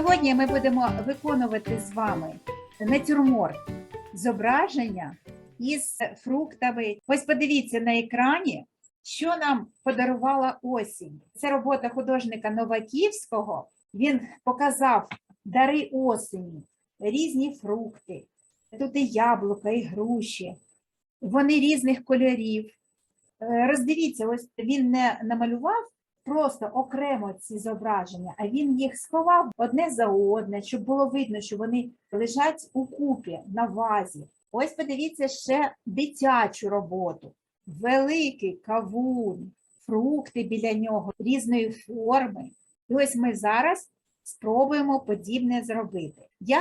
Сьогодні ми будемо виконувати з вами натюрморт зображення із фруктами. Ось подивіться на екрані, що нам подарувала осінь. Це робота художника Новаківського. Він показав дари осені, різні фрукти. Тут і яблука, і груші. Вони різних кольорів. Е, Роздивіться, ось він не намалював просто окремо ці зображення, а він їх сховав одне за одне, щоб було видно, що вони лежать у купі на вазі. Ось подивіться ще дитячу роботу. Великий кавун, фрукти біля нього різної форми. І ось ми зараз спробуємо подібне зробити. Я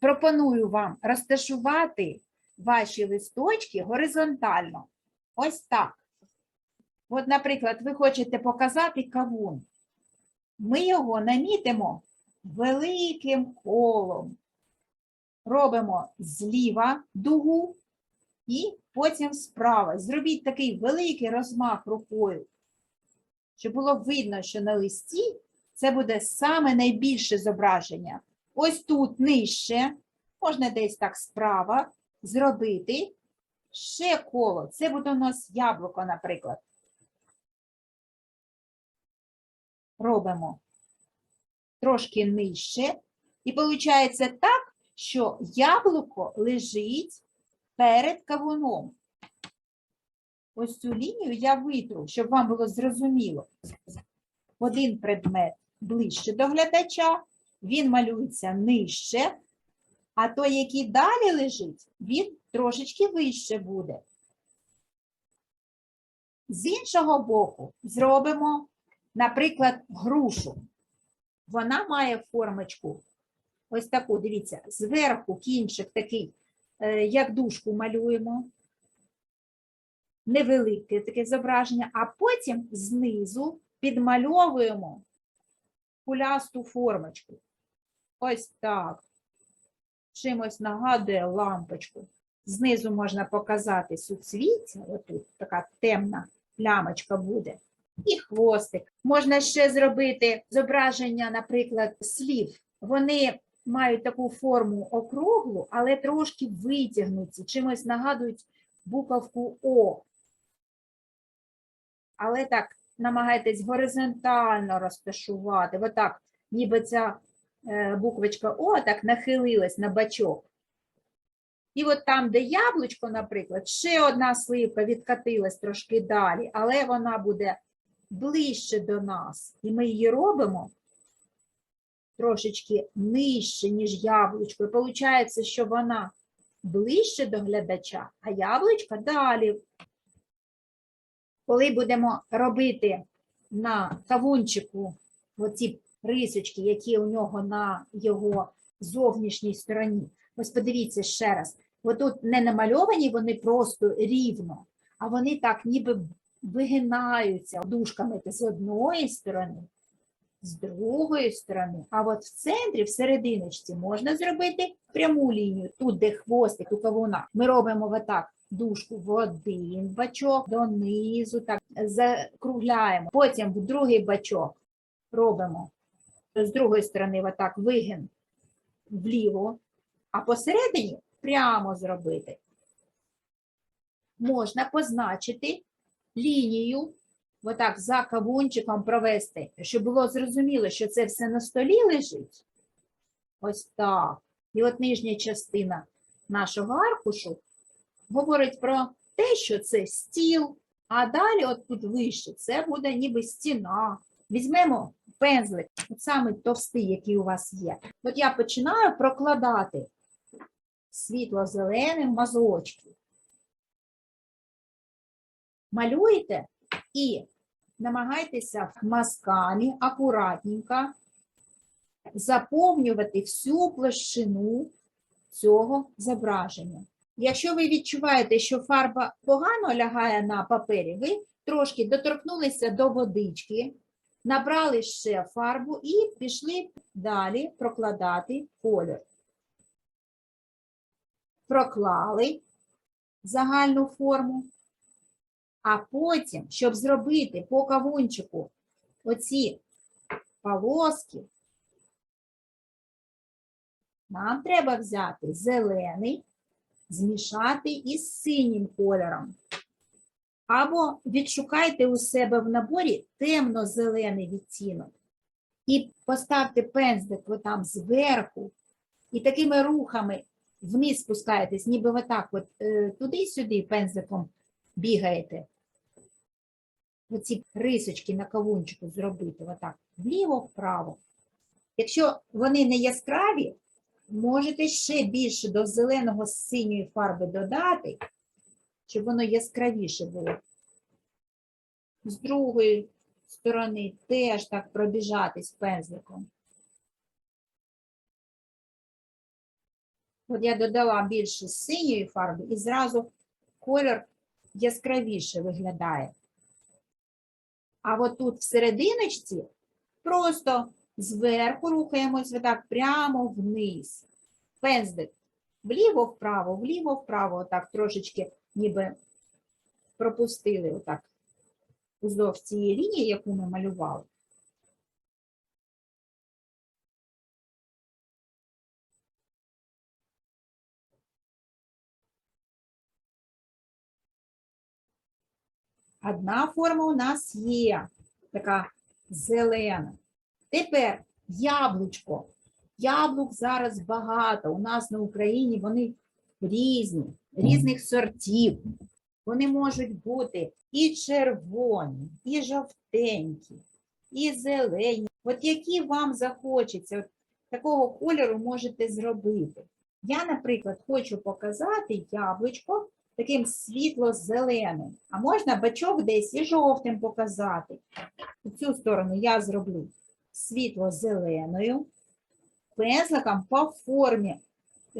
пропоную вам розташувати ваші листочки горизонтально. Ось так. От, наприклад, ви хочете показати кавун. Ми його намітимо великим колом. Робимо зліва дугу і потім справа. Зробіть такий великий розмах рукою, щоб було видно, що на листі це буде саме найбільше зображення. Ось тут нижче, можна десь так справа, зробити ще коло. Це буде у нас яблуко, наприклад. Робимо трошки нижче. І виходить так, що яблуко лежить перед кавуном. Ось цю лінію я витру, щоб вам було зрозуміло. Один предмет ближче до глядача, він малюється нижче, а той, який далі лежить, він трошечки вище буде. З іншого боку, зробимо наприклад, грушу. Вона має формочку ось таку, дивіться, зверху кінчик такий, е, як дужку малюємо, невелике таке зображення, а потім знизу підмальовуємо кулясту формочку. Ось так. Чимось нагадує лампочку. Знизу можна показати суцвіття, отут така темна плямочка буде і хвостик. Можна ще зробити зображення, наприклад, слів. Вони мають таку форму округлу, але трошки витягнуті, чимось нагадують буковку О. Але так, намагайтесь горизонтально розташувати. Отак, ніби ця е, буквочка О так нахилилась на бачок. І от там, де яблучко, наприклад, ще одна сливка відкатилась трошки далі, але вона буде ближче до нас, і ми її робимо трошечки нижче, ніж яблучко. І виходить, що вона ближче до глядача, а яблучко далі. Коли будемо робити на кавунчику оці рисочки, які у нього на його зовнішній стороні, ось подивіться ще раз, отут не намальовані вони просто рівно, а вони так ніби вигинаються дужками з одної сторони, з другої сторони. А от в центрі, в серединочці, можна зробити пряму лінію, тут, де хвостик у кавуна. Ми робимо отак дужку в один бачок, донизу, так закругляємо. Потім в другий бачок робимо з другої сторони отак вигин вліво, а посередині прямо зробити. Можна позначити лінію, отак за кавунчиком провести, щоб було зрозуміло, що це все на столі лежить. Ось так. І от нижня частина нашого аркушу говорить про те, що це стіл, а далі, от тут вище, це буде ніби стіна. Візьмемо пензлик, от саме товстий, який у вас є. От я починаю прокладати світло-зеленим мазочки малюєте і намагайтеся мазками акуратненько заповнювати всю площину цього зображення. Якщо ви відчуваєте, що фарба погано лягає на папері, ви трошки доторкнулися до водички, набрали ще фарбу і пішли далі прокладати кольор. Проклали загальну форму. А потім, щоб зробити по кавунчику оці полоски, Нам треба взяти зелений, змішати із синім кольором. Або відшукайте у себе в наборі темно-зелений відтінок. І поставте пензлик отам зверху, і такими рухами вниз спускаєтесь, ніби ви так от е, туди-сюди пензликом бігаєте. Оці рисочки на кавунчику зробити, отак, вліво-вправо. Якщо вони не яскраві, можете ще більше до зеленого з синьої фарби додати, щоб воно яскравіше було. З другої сторони теж так пробіжатись пензликом. От я додала більше синьої фарби і зразу колір яскравіше виглядає. А от тут в серединочці просто зверху рухаємось отак прямо вниз. Пензлик вліво-вправо, вліво-вправо, отак трошечки ніби пропустили отак уздовж цієї лінії, яку ми малювали. Одна форма у нас є, така зелена. Тепер яблучко. Яблук зараз багато. У нас на Україні вони різні, різних сортів. Вони можуть бути і червоні, і жовтенькі, і зелені. От які вам захочеться, от такого кольору можете зробити. Я, наприклад, хочу показати яблучко таким світло-зеленим, а можна бачок десь і жовтим показати. У цю сторону я зроблю світло-зеленою, пензликом по формі,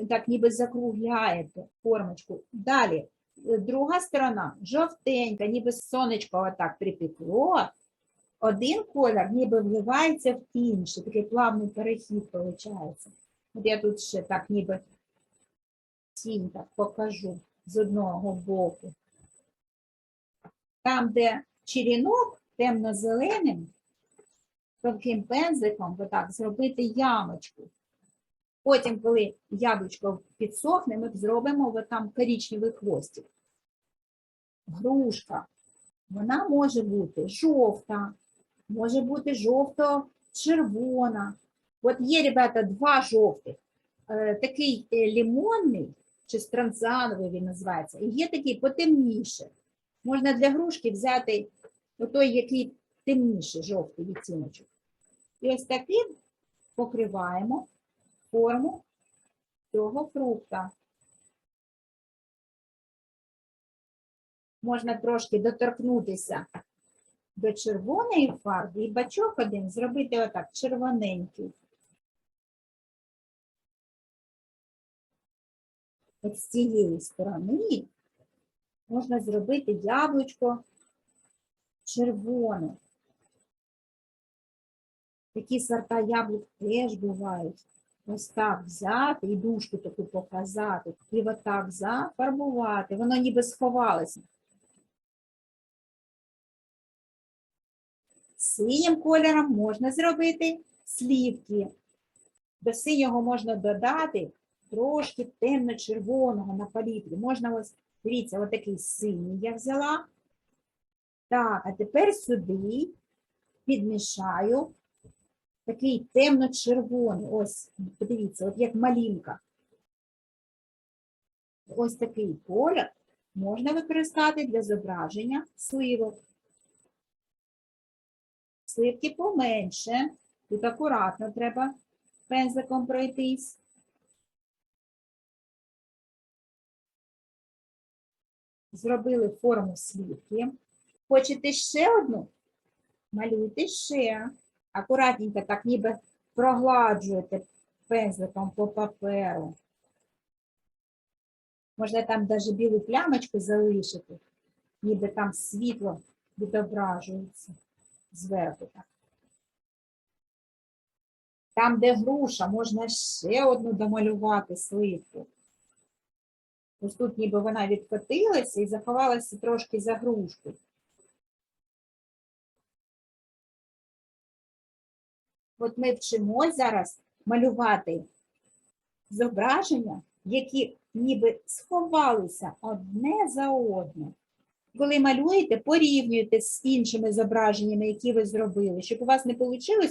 так ніби закругляєте формочку. Далі, е, друга сторона жовтенька, ніби сонечко отак припекло. Один колір ніби вливається в інший, такий плавний перехід виходить. От я тут ще так ніби тінь так покажу з одного боку. Там, де черінок темно-зеленим, тонким пензликом, отак, зробити ямочку. Потім, коли яблучко підсохне, ми зробимо от там коричневий хвостик. Грушка. Вона може бути жовта, може бути жовто-червона. От є, ребята, два жовтих. Е, Такий е, лимонний чи странзановий він називається, і є такий потемніше. Можна для грушки взяти той, який темніший жовтий відтіночок. І ось таким покриваємо форму цього фрукта. Можна трошки доторкнутися до червоної фарби і бачок один зробити отак червоненький. От з цієї сторони можна зробити яблучко червоне. Такі сорта яблук теж бувають. Ось так взяти і дужку таку показати, і отак зафарбувати. Воно ніби сховалося. Синім кольором можна зробити слівки. До синього можна додати трошки темно-червоного на палітрі. Можна ось, дивіться, отакий синій я взяла. Так, а тепер сюди підмішаю такий темно-червоний. Ось, подивіться, от як малінка. Ось такий колір можна використати для зображення сливок. Сливки поменше. Тут акуратно треба пензликом пройтись. Зробили форму слівки. Хочете ще одну? Малюйте ще. Акуратненько, так ніби прогладжуєте пензликом по паперу. Можна там навіть білу плямочку залишити, ніби там світло відображується зверху. Так. Там, де груша, можна ще одну домалювати сливку. Ось тут ніби вона відкотилася і заховалася трошки за грушкою. От ми вчимось зараз малювати зображення, які ніби сховалися одне за одне. Коли малюєте, порівнюйте з іншими зображеннями, які ви зробили, щоб у вас не вийшло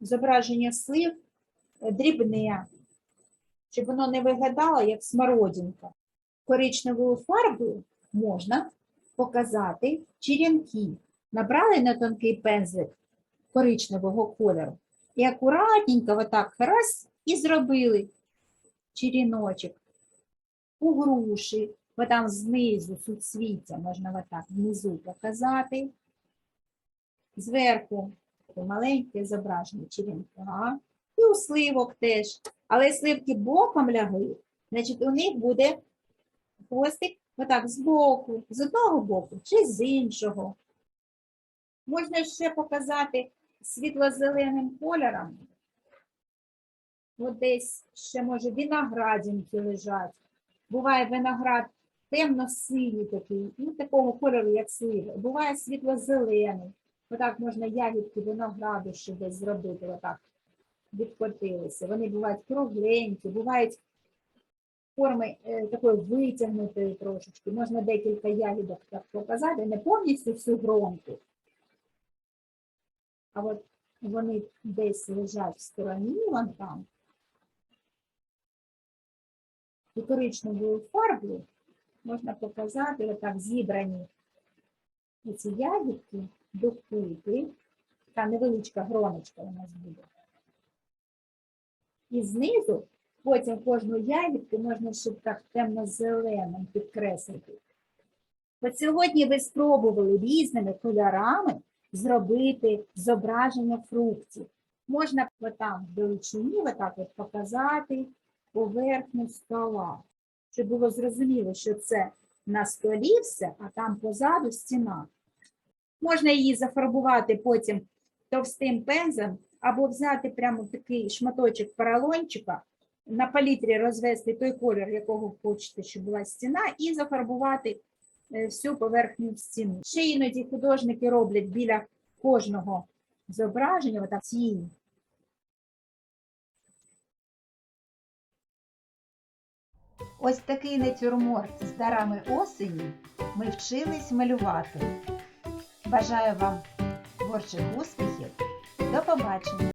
зображення слив дрібне, щоб воно не виглядало як смородинка. Коричневою фарбою можна показати черенки. Набрали на тонкий пензлик коричневого кольору і акуратненько отак раз і зробили черіночок у груші, бо там знизу суцвіття можна отак внизу показати. Зверху маленьке зображення черенка. І у сливок теж. Але сливки боком лягли, значить у них буде хвостик отак з боку, з одного боку чи з іншого. Можна ще показати світло-зеленим кольором. От десь ще може виноградинки лежать. Буває виноград темно-синій такий, ну такого кольору, як сливи. Буває світло-зелений. Отак можна ягідки винограду ще десь зробити, отак відкотилися. Вони бувають кругленькі, бувають форми е, такої витягнутої трошечки. Можна декілька ягідок так показати, не повністю всю громку. А от вони десь лежать в стороні, вон там. І коричневою фарбою можна показати отак зібрані ці ягідки докупи. Така невеличка гроночка у нас буде. І знизу потім кожну ягідку можна ще так темно-зеленим підкреслити. От сьогодні ви спробували різними кольорами зробити зображення фруктів. Можна отам в величині отак от показати поверхню стола, щоб було зрозуміло, що це на столі все, а там позаду стіна. Можна її зафарбувати потім товстим пензлем або взяти прямо такий шматочок поролончика, на палітрі розвести той колір, якого хочете, щоб була стіна, і зафарбувати е, всю поверхню стіни. Ще іноді художники роблять біля кожного зображення отак тінь. Ось такий натюрморт з дарами осені ми вчились малювати. Бажаю вам творчих успіхів. До побачення!